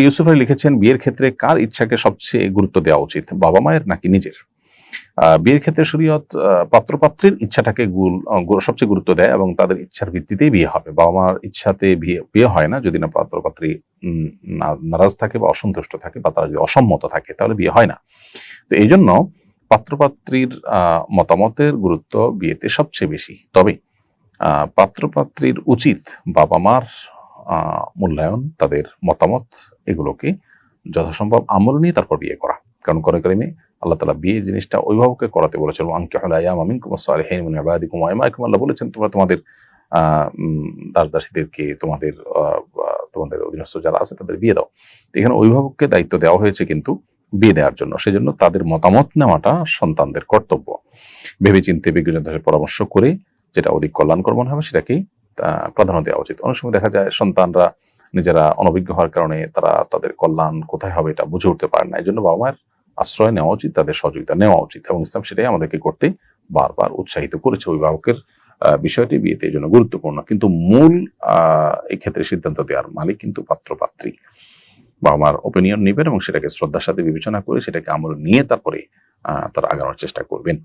MD Yusuf Ali লিখেছেন, বিয়ের ক্ষেত্রে কার ইচ্ছাকে সবচেয়ে গুরুত্ব দেওয়া উচিত, বাবা মায়ের নাকি নিজের? বিয়ের ক্ষেত্রে শরীয়ত পাত্রপাত্রীর ইচ্ছাটাকে সবচেয়ে গুরুত্ব দেয় এবং তাদের ইচ্ছার ভিত্তিতেই বিয়ে হবে। বাবা মার ইচ্ছাতে বিয়ে বিয়ে হয় না, যদি না পাত্রপাত্রী নারাজ থাকে বা অসন্তুষ্ট থাকে বা তারা যদি অসম্মত থাকে, তাহলে বিয়ে হয় না। তো এই জন্য পাত্রপাত্রীর মতামতের গুরুত্ব বিয়েতে সবচেয়ে বেশি। তবে পাত্রপাত্রীর উচিত বাবা মার মূল্যায়ন, তাদের মতামত, এগুলোকে যথাসম্ভব আমল নিয়ে তারপর বিয়ে করা। কারণ করে করে আল্লাহ তালা বিয়ে জিনিসটা অভিভাবককে করাতে বলেছেন। আঙ্কে হলাইয়াম আমিন কুমার আল্লাহ বলেছেন, তোমরা তোমাদের দাস দাসীদেরকে তোমাদের তোমাদের অধীনস্থ যারা আছে তাদের বিয়ে দাও। এখানে অভিভাবককে দায়িত্ব দেওয়া হয়েছে কিন্তু বিয়ে দেওয়ার জন্য। সেজন্য তাদের মতামত নেওয়াটা সন্তানদের কর্তব্য। ভেবে চিন্তে বিজ্ঞজনদের পরামর্শ করে যেটা অধিক কল্যাণকর মনে হবে সেটাকেই প্রাধান্য দেওয়া উচিত। অনেক সময় দেখা যায় সন্তানরা নিজেরা অনভিজ্ঞ হওয়ার কারণে তারা তাদের কল্যাণ কোথায় হবে এটা বুঝে উঠতে পারে না। এই জন্য বাবা মায়ের আশ্রয় নেওয়া উচিত তাদের সহযোগিতা নেওয়া উচিত এবং ইসলাম সেটাই আমাদেরকে করতে বারবার উৎসাহিত করেছে অভিভাবকের বিষয়টি বিয়েতে এই জন্য গুরুত্বপূর্ণ। কিন্তু মূল আহ, এই ক্ষেত্রে সিদ্ধান্ত দেওয়ার মালিক কিন্তু পাত্র পাত্রী বাবা মার ওপিনিয়ন নেবেন এবং সেটাকে শ্রদ্ধার সাথে বিবেচনা করে সেটাকে আমল নিয়ে তারপরে আহ, তারা আগানোর চেষ্টা করবেন।